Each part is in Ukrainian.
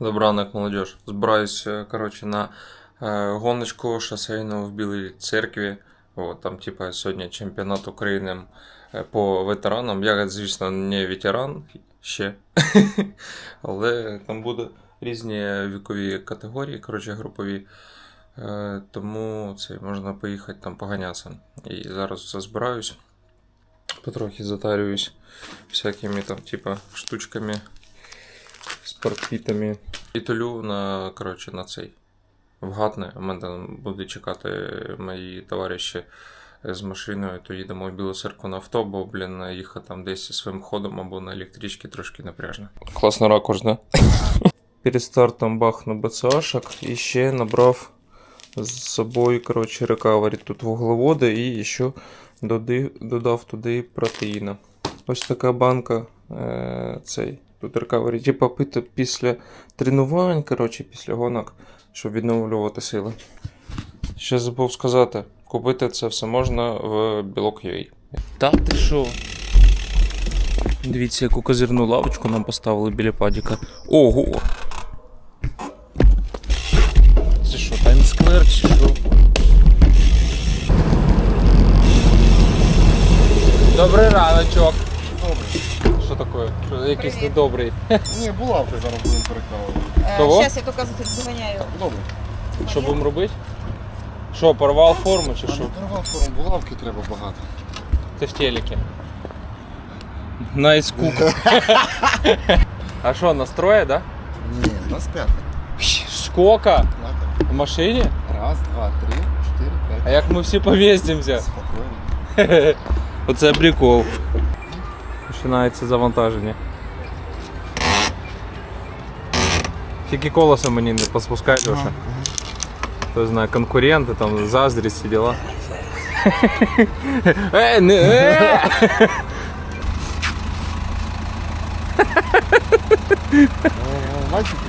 Добранок, молодежь. Збираюсь, е, коротше, на е, гоночку шосейну в Білій церкві. От, там, типа, сьогодні чемпіонат України е, по ветеранам. Я, звісно, не ветеран ще. Але там буде різні вікові категорії, коротше, групові. Тому це можна поїхати там поганятися. І зараз все збираюсь. Потрохи затарююсь всякими там, типа, штучками, спортфітами. І толю на, коротше, на цей. Вгадне. У мене там будуть чекати мої товариші з машиною, то їдемо в Білу церкву на авто, бо, блін, їхати там десь своїм ходом або на електричці трошки напряжно. Класно ракурс, да? Перед стартом бахну БЦАшок і ще набрав з собою, коротше, рекавері. Тут вуглеводи і ще додав туди протеїна. Ось така банка. Е, цей. Тут рекавері. Типа пити після тренувань, коротше, після гонок, щоб відновлювати сили. Ще забув сказати, купити це все можна в білок.ua. Та ти що? Дивіться, яку козирну лавочку нам поставили біля падіка. Ого! Це що, таймсквер чи що? Добрий раночок. Що таке? Що, якийсь недобрий. Ні, булавки зараз будемо перекалувати. Кого? Зараз Е, я тільки доганяю. Добре. Що будемо робити? Що, порвав форму чи що? Перервав форму, булавки треба багато. Ти в телеке. Найс кук. А що, настроє, да? Ні, у нас. Сколько? П'яте. В машині? Раз, два, три, чотири, А п'ять. як ми всі помістимося? Спокійно. Оце прикол. Починається завантаження. Тільки колеса мені не поспускай, Леша. Хто знає, конкуренти, там, заздрість, всі діла. Е, не, е!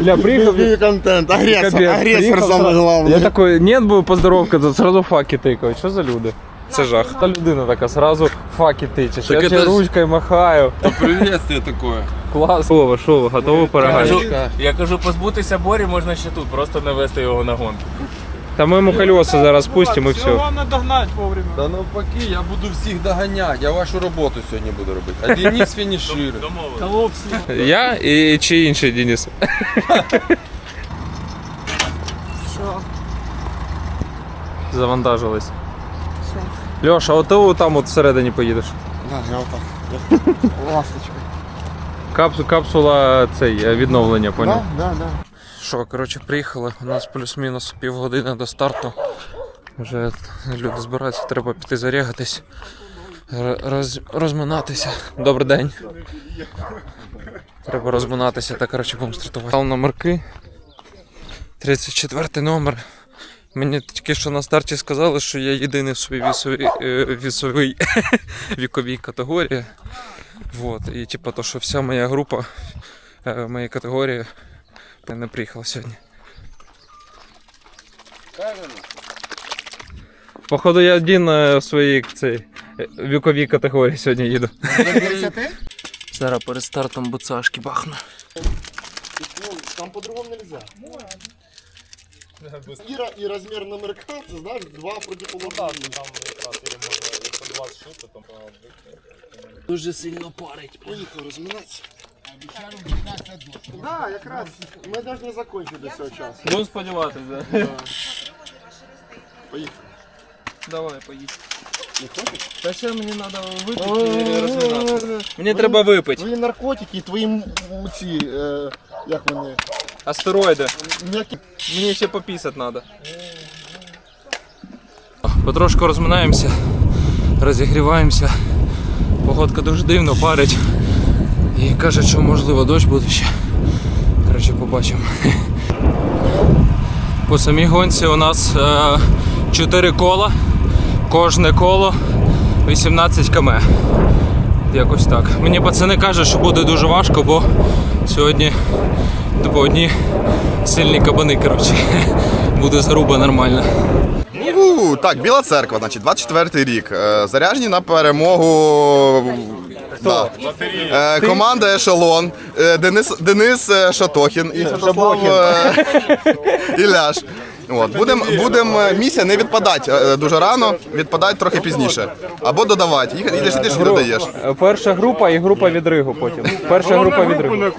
Бля, приїхав. Любий контент, агресор, Капець, агресор приїхав саме Я головне. такой, нет бы поздоровкаться, сразу факи тикають. Що за люди? Це жах. Та людина така, сразу факи тичеш. Так Я это ще ж- ручкою махаю. Приветствие такое. Клас. Що ви, що ви, готові перегати? Я кажу, позбутися борі можна ще тут, просто не вести його на гонку. Та ми йому колеса зараз пустимо і все. Да навпаки, я буду всіх доганяти, я вашу роботу сьогодні буду робити. А Денис фініширує. Я і чи інший Денис? Завантажились. Льоша, а ти там от всередині поїдеш. Да, я отак. Ласточка. Капсу, капсула цей е, відновлення, поняв? Да, да, да. Що, коротше, приїхали. У нас плюс-мінус півгодини до старту. Вже люди збираються, треба піти зарягатись, р- роз, розминатися. Добрий день. Треба розминатися та коротше будемо стартувати. Став номерки. 34 номер. Мені тільки що на старті сказали, що я єдиний в своїй вісовій, е, вісовій віковій категорії. Вот. І типу, то, що вся моя група е, моєї категорії не приїхала сьогодні. Походу, я один е, в своїй цій, віковій категорії сьогодні їду. Зараз перед стартом буцашки бахну. Ну, там по-другому нельзя. Іра і розмір номерка, це знаєш, два протиположні. Дуже сильно парить. Поїхав розминатися. Да, якраз ми навіть не закончили до цього часу. Будемо сподіватися, да? Поїхав. Давай, поїдь. Не хочеш? Та ще мені треба Твої Мені треба випити. наркотики, твої м- м- ці, е, як вони, Астероїди. м'які. Мені ще попісати треба. Потрошку розминаємося, розігріваємося. Погодка дуже дивно парить. І каже, що можливо дощ буде ще. Коротше, побачимо. По самій гонці у нас е, 4 кола. Кожне коло 18 км. Якось так. Мені пацани кажуть, що буде дуже важко, бо сьогодні типу, одні сильні кабани, коротше. Буде заруба нормально. У, так, Біла церква, значить, 24-й рік. Е, Заряжені на перемогу Да. Е, команда Ешелон, е, Денис, Денис е, Шатохін і Святослав е, Іляш. От, будем, будем, е, місія не відпадати е, дуже рано, відпадати трохи пізніше. Або додавати. Їх йдеш, йдеш і додаєш. Перша група і група від Ригу потім. Перша група від Ригу.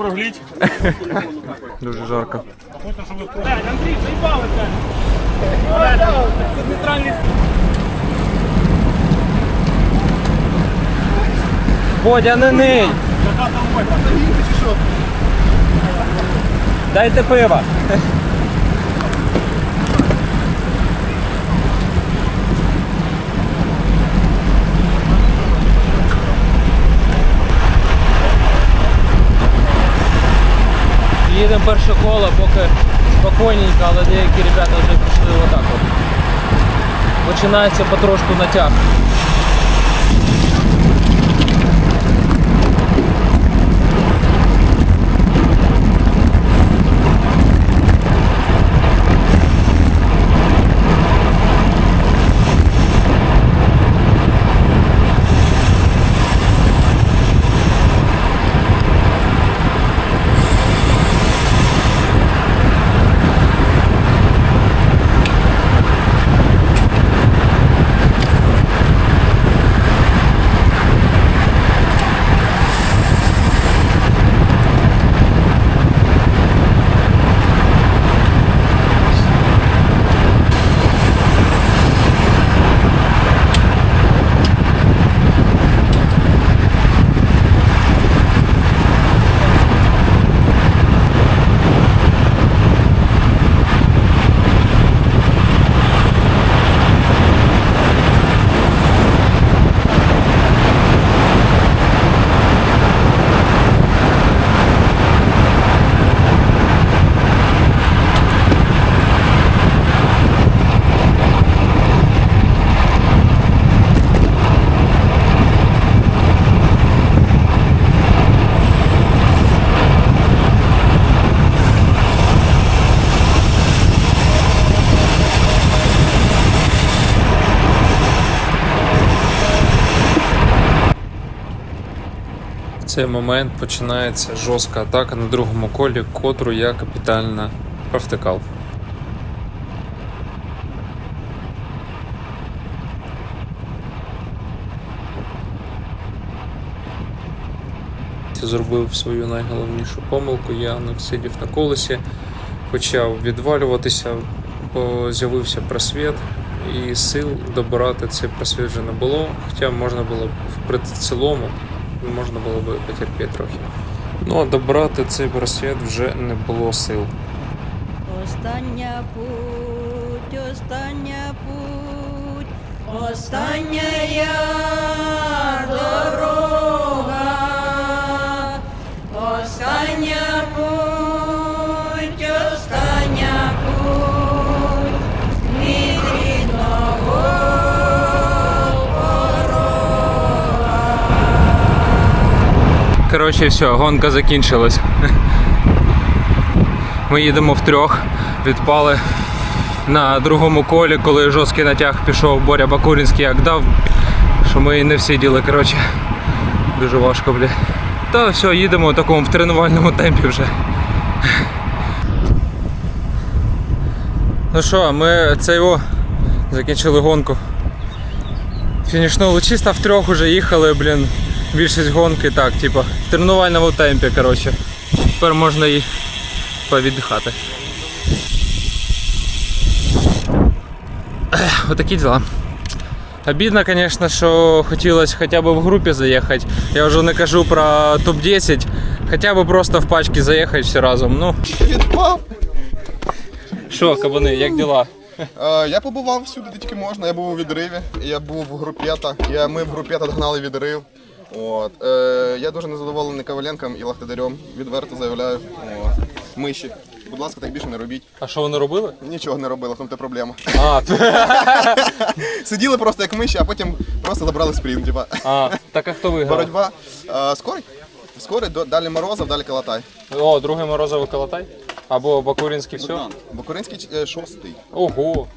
Дуже жарко. Бодя, не ний! Дайте пива. Їдемо перше коло, поки спокійненько, але деякі ребята вже пішли отак от. Починається потрошку натяг. Цей момент починається жорстка атака на другому колі, котру я капітально провтикав. Зробив свою найголовнішу помилку, я не всидів на колесі, почав відвалюватися, бо з'явився просвіт, і сил добирати цей просвіт вже не було. Хоча можна було в цілому можна було би потерпіти трохи. Ну а добрати цей просвіт вже не було сил. Остання путь, остання путь, остання я дорога, Коротше, все, гонка закінчилась. Ми їдемо втрьох, відпали на другому колі, коли жорсткий натяг пішов, Боря Бакурінський як дав, що ми не всі діли, коротше. Дуже важко, бля. Та все, їдемо в такому в тренувальному темпі вже. Ну що, ми це його закінчили гонку. Фінішнули чисто втрьох уже їхали, блін. Більшість гонки так, типу, в тренувальному темпі, коротше. Тепер можна і повіддихати. Отакі діла. Обідно, звісно, що хотілося хоча б в групі заїхати. Я вже не кажу про топ-10, хоча б просто в пачки заїхати всі разом. Ну, Відпав. що, кабани, як діла? Е, я побував всюди, де тільки можна. Я був у відриві, я був в групета. Я, ми в групета догнали відрив. От. Е, я дуже незадоволений Коваленком і Лахтадарем. Відверто заявляю. От. Миші. Будь ласка, так більше не робіть. А що вони робили? Нічого не робили, в тому те проблема. А, Сиділи просто як миші, а потім просто забрали спринт. Типа. а так а хто виграв? Боротьба. Е, скорий? Скорий, далі Морозов, далі Калатай. О, другий морозовий колотай. Або Бакуринський все? Бакуринський е, шостий. Ого.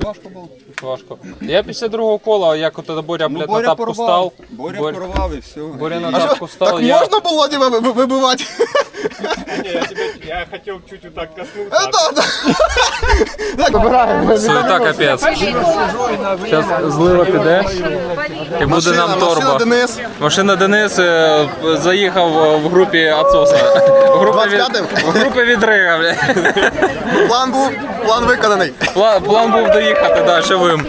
Важко було. Важко. Я після другого кола, як от тоді Боря, блядь, на тапку став. Боря Боря- порвав і все. Боря на тапку став, так я... можна було ніби ви- ви- вибивати? Я хотів чуть так Е, да, да. Так, вибираємо. Суета капець. Зараз злива піде. І буде нам машина торба. Денис. Машина Денис е, заїхав в групі Ацоса. В групі, від, 25-м? в відрига, бля. План був, план виконаний. План, план був доїхати, да, живим.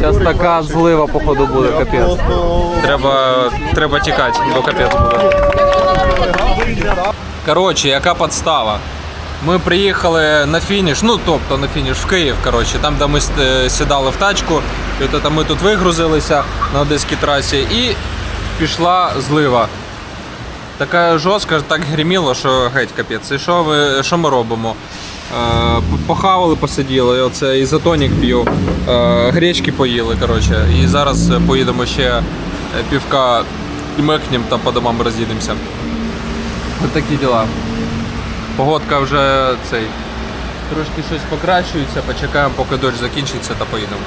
Зараз така злива, походу, буде, капець. Треба, треба тікати, бо капець буде. Коротше, яка підстава? Ми приїхали на фініш, ну тобто на фініш в Київ, коротше, там, де ми сідали в тачку, і от ми тут вигрузилися на одеській трасі, і пішла злива. Така жорстка, так гриміло, що геть капець. І що, ви, що ми робимо? Е, похавали, посиділи, оце ізотонік п'ю, е, гречки поїли, коротше. І зараз поїдемо ще е, півка мекнем та по домам роз'їдемося. Ось такі діла. Погодка вже цей. Трошки щось покращується, почекаємо, поки дощ закінчиться та поїдемо.